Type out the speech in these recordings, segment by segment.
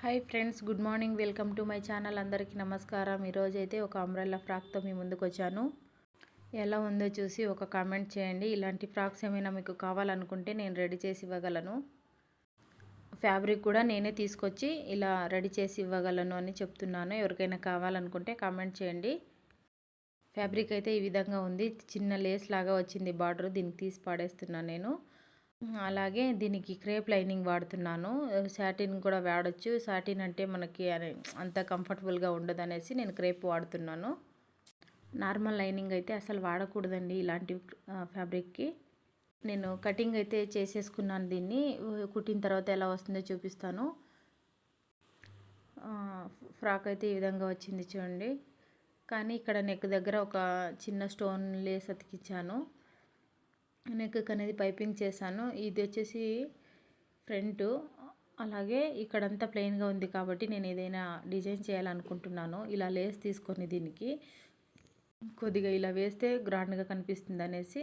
Hi friends good morning. Welcome to my channel. అందరికీ నమస్కారం. ఈరోజు అయితే ఒక అంబ్రెల్లా ఫ్రాక్తో మీ ముందుకు వచ్చాను. ఎలా ఉందో చూసి ఒక కామెంట్ చేయండి. ఇలాంటి ఫ్రాక్స్ ఏమైనా మీకు కావాలనుకుంటే నేను రెడీ చేసి ఇవ్వగలను. ఫ్యాబ్రిక్ కూడా నేనే తీసుకొచ్చి ఇలా రెడీ చేసి ఇవ్వగలను అని చెప్తున్నాను. ఎవరికైనా కావాలనుకుంటే కామెంట్ చేయండి. ఫ్యాబ్రిక్ అయితే ఈ విధంగా ఉంది. చిన్న లేస్ లాగా వచ్చింది బార్డర్ దీనికి తీసి పాడేస్తున్నాను నేను. అలాగే దీనికి క్రేప్ లైనింగ్ వాడుతున్నాను. సాటిన్ కూడా వాడచ్చు. సాటిన్ అంటే మనకి అంత కంఫర్టబుల్గా ఉండదు అనేసి నేను క్రేప్ వాడుతున్నాను. నార్మల్ లైనింగ్ అయితే అసలు వాడకూడదండి ఇలాంటి ఫ్యాబ్రిక్కి. నేను కటింగ్ అయితే చేసేసుకున్నాను దీన్ని. కుట్టిన తర్వాత ఎలా వస్తుందో చూపిస్తాను. ఫ్రాక్ అయితే ఈ విధంగా వచ్చింది చూడండి. కానీ ఇక్కడ నెక్ దగ్గర ఒక చిన్న స్టోన్ లేస్ అతికిచ్చాను నెక్ అనేది పైపింగ్ చేశాను. ఇది వచ్చేసి ఫ్రంట్. అలాగే ఇక్కడంతా ప్లెయిన్గా ఉంది కాబట్టి నేను ఏదైనా డిజైన్ చేయాలనుకుంటున్నాను. ఇలా లేస్ తీసుకొని దీనికి కొద్దిగా ఇలా వేస్తే గ్రాండ్గా కనిపిస్తుంది అనేసి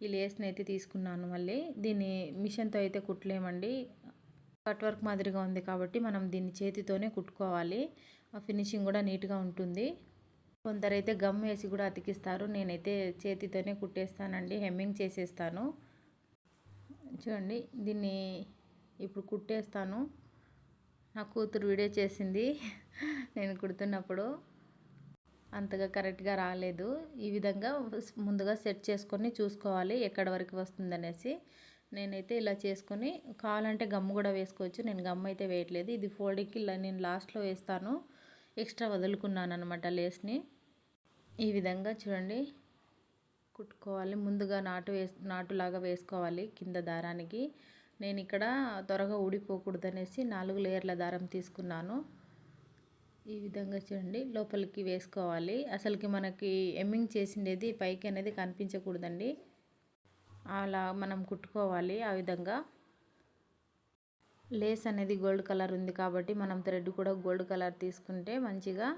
ఈ లేస్ని అయితే తీసుకున్నాను మళ్ళీ. దీన్ని మిషన్తో అయితే కుట్టలేమండి. కట్ వర్క్ మాదిరిగా ఉంది కాబట్టి మనం దీన్ని చేతితోనే కుట్టుకోవాలి. ఆ ఫినిషింగ్ కూడా నీట్గా ఉంటుంది. కొందరైతే గమ్ వేసి కూడా అతికిస్తారు. నేనైతే చేతితోనే కుట్టేస్తానండి. హెమ్మింగ్ చేసేస్తాను. చూడండి దీన్ని ఇప్పుడు కుట్టేస్తాను. నా కూతురు వీడియో చేసింది. నేను కుడుతున్నప్పుడు అంతగా కరెక్ట్గా రాలేదు. ఈ విధంగా ముందుగా సెట్ చేసుకొని చూసుకోవాలి. ఎక్కడ వరకు వస్తుందనేసి. నేనైతే ఇలా చేసుకొని కావాలంటే గమ్ము కూడా వేసుకోవచ్చు. నేను గమ్ అయితే వేయట్లేదు. ఇది ఫోల్డింగ్కి నేను లాస్ట్లో వేస్తాను. ఎక్స్ట్రా వదులుకున్నాను అనమాట లేస్ని. ఈ విధంగా చూడండి. కుట్టుకోవాలి. ముందుగా నాటు వేస్ నాటులాగా వేసుకోవాలి కింద దారానికి. నేను ఇక్కడ త్వరగా ఊడిపోకూడదు అనేసి నాలుగు లేయర్ల దారం తీసుకున్నాను. ఈ విధంగా చూడండి. లోపలికి వేసుకోవాలి. అసలుకి మనకి ఎమ్మింగ్ చేసిండేది పైకి అనేది కనిపించకూడదండి. అలా మనం కుట్టుకోవాలి ఆ విధంగా. లేస్ అనేది గోల్డ్ కలర్ ఉంది కాబట్టి మనం థ్రెడ్ కూడా గోల్డ్ కలర్ తీసుకుంటే మంచిగా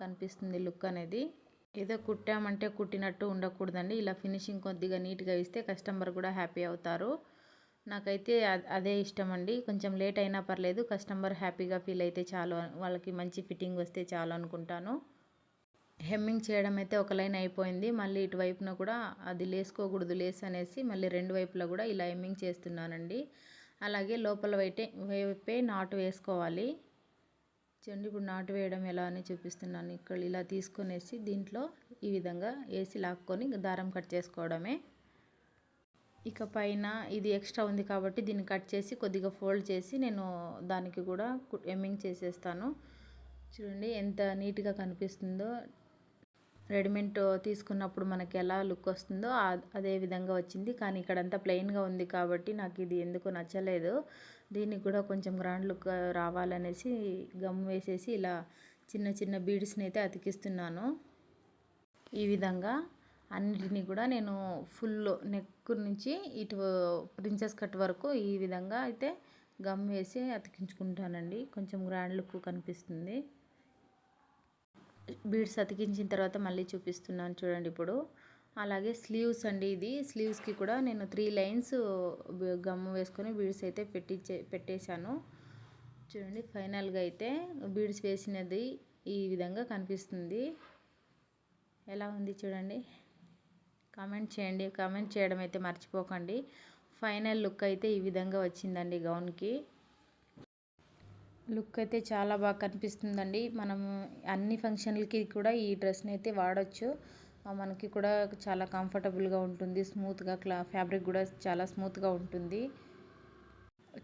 కనిపిస్తుంది లుక్ అనేది. ఏదో కుట్టామంటే కుట్టినట్టు ఉండకూడదండి. ఇలా ఫినిషింగ్ కొద్దిగా నీట్గా ఇస్తే కస్టమర్ కూడా హ్యాపీ అవుతారు. నాకైతే అదే ఇష్టం అండి కొంచెం లేట్ అయినా పర్లేదు. కస్టమర్ హ్యాపీగా ఫీల్ అయితే చాలు. వాళ్ళకి మంచి ఫిట్టింగ్ వస్తే చాలు అనుకుంటాను. హెమ్మింగ్ చేయడం అయితే ఒక లైన్ అయిపోయింది. మళ్ళీ ఇటువైపున కూడా అది లేసుకోకూడదు లేస్ అనేసి మళ్ళీ రెండు వైపులా కూడా ఇలా హెమ్మింగ్ చేస్తున్నానండి. అలాగే లోపల వైటే వైపే నాటు వేసుకోవాలి. చూడండి ఇప్పుడు నాటు వేయడం ఎలా అని చూపిస్తున్నాను. ఇక్కడ ఇలా తీసుకునేసి దీంట్లో ఈ విధంగా వేసి లాక్కొని దారం కట్ చేసుకోవడమే. ఇక పైన ఇది ఎక్స్ట్రా ఉంది కాబట్టి దీన్ని కట్ చేసి కొద్దిగా ఫోల్డ్ చేసి నేను దానికి కూడా ఎమ్మింగ్ చేసేస్తాను. చూడండి ఎంత నీట్గా కనిపిస్తుందో. రెడీమేడ్ తీసుకున్నప్పుడు మనకి ఎలా లుక్ వస్తుందో అదే విధంగా వచ్చింది. కానీ ఇక్కడంతా ప్లెయిన్గా ఉంది కాబట్టి నాకు ఇది ఎందుకు నచ్చలేదు. దీనికి కూడా కొంచెం గ్రాండ్ లుక్ రావాలనేసి గమ్ వేసేసి ఇలా చిన్న చిన్న బీడ్స్ని అయితే అతికిస్తున్నాను. ఈ విధంగా అన్నిటినీ కూడా నేను ఫుల్ నెక్ నుంచి ఇటు ప్రిన్సెస్ కట్ వరకు ఈ విధంగా అయితే గమ్ వేసి అతికించుకుంటానండి. కొంచెం గ్రాండ్ లుక్ కనిపిస్తుంది. బీడ్స్ అతికించిన తర్వాత మళ్ళీ చూపిస్తున్నాను చూడండి ఇప్పుడు. అలాగే స్లీవ్స్ అండి ఇది. స్లీవ్స్కి కూడా నేను త్రీ లైన్స్ గమ్ము వేసుకొని బీడ్స్ అయితే పెట్టించే పెట్టేశాను. చూడండి ఫైనల్గా అయితే బీడ్స్ వేసినది ఈ విధంగా కనిపిస్తుంది. ఎలా ఉంది చూడండి. కామెంట్ చేయండి. కామెంట్ చేయడం అయితే మర్చిపోకండి. ఫైనల్ లుక్ అయితే ఈ విధంగా వచ్చిందండి గౌన్కి. లుక్ అయితే చాలా బాగా కనిపిస్తుందండి. మనం అన్ని ఫంక్షన్లకి కూడా ఈ డ్రెస్ని అయితే వాడచ్చు. మనకి కూడా చాలా కంఫర్టబుల్గా ఉంటుంది. స్మూత్గా క్లా ఫ్యాబ్రిక్ కూడా చాలా స్మూత్గా ఉంటుంది.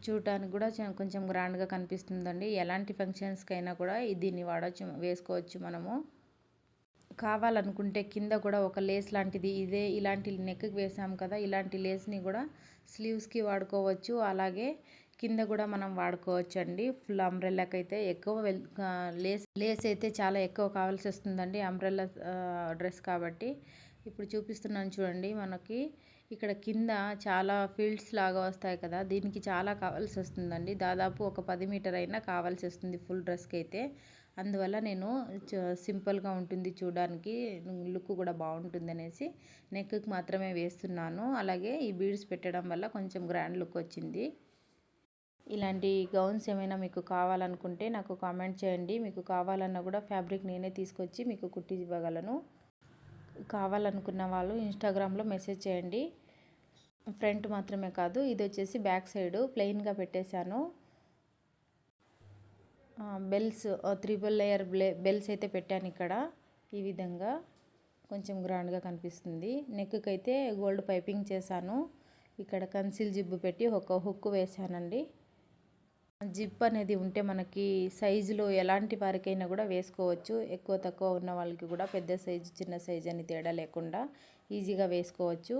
చూడటానికి కూడా కొంచెం గ్రాండ్గా కనిపిస్తుందండి. ఎలాంటి ఫంక్షన్స్కి అయినా కూడా దీన్ని వాడచ్చు వేసుకోవచ్చు మనము. కావాలనుకుంటే కింద కూడా ఒక లేస్ లాంటిది ఇదే ఇలాంటి నెక్కి వేసాము కదా ఇలాంటి లేస్ని కూడా స్లీవ్స్కి వాడుకోవచ్చు. అలాగే కింద కూడా మనం వాడుకోవచ్చు అండి ఫుల్ అంబ్రెల్లాకి అయితే ఎక్కువ వెల్ లేస్ లేస్ అయితే చాలా ఎక్కువ కావాల్సి వస్తుందండి అంబ్రెల్లా డ్రెస్ కాబట్టి. ఇప్పుడు చూపిస్తున్నాను చూడండి మనకి. ఇక్కడ కింద చాలా ఫీల్డ్స్ లాగా వస్తాయి కదా దీనికి చాలా కావాల్సి వస్తుందండి. దాదాపు ఒక పది మీటర్ అయినా కావాల్సి వస్తుంది ఫుల్ డ్రెస్కి అయితే అందువల్ల నేను సింపుల్గా ఉంటుంది చూడడానికి లుక్ కూడా బాగుంటుంది అనేసి నెక్కి మాత్రమే వేస్తున్నాను. అలాగే ఈ బీడ్స్ పెట్టడం వల్ల కొంచెం గ్రాండ్ లుక్ వచ్చింది. ఇలాంటి గౌన్స్ ఏమైనా మీకు కావాలనుకుంటే నాకు కామెంట్ చేయండి. మీకు కావాలన్నా కూడా ఫ్యాబ్రిక్ నేనే తీసుకొచ్చి మీకు కుట్టి ఇవ్వగలను. కావాలనుకున్న వాళ్ళు ఇన్స్టాగ్రామ్లో మెసేజ్ చేయండి. ఫ్రంట్ మాత్రమే కాదు ఇది వచ్చేసి బ్యాక్ సైడ్ ప్లెయిన్గా పెట్టేశాను. బెల్స్ త్రిబుల్ లేయర్ బెల్స్ అయితే పెట్టాను ఇక్కడ. ఈ విధంగా కొంచెం గ్రాండ్గా కనిపిస్తుంది. నెక్కి అయితే గోల్డ్ పైపింగ్ చేశాను. ఇక్కడ కన్సిల్ జిబ్బు పెట్టి ఒక హుక్ వేశానండి. జిప్ అనేది ఉంటే మనకి సైజులో ఎలాంటి వారికైనా కూడా వేసుకోవచ్చు. ఎక్కువ తక్కువ ఉన్న వాళ్ళకి కూడా పెద్ద సైజు చిన్న సైజు అని తేడా లేకుండా ఈజీగా వేసుకోవచ్చు.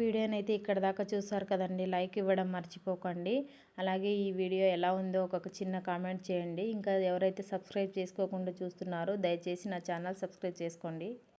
వీడియోని అయితే ఇక్కడ దాకా చూసారు కదండి. లైక్ ఇవ్వడం మర్చిపోకండి. అలాగే ఈ వీడియో ఎలా ఉందో ఒక చిన్న కామెంట్ చేయండి. ఇంకా ఎవరైతే సబ్స్క్రైబ్ చేసుకోకుండా చూస్తున్నారో దయచేసి నా ఛానల్ సబ్స్క్రైబ్ చేసుకోండి.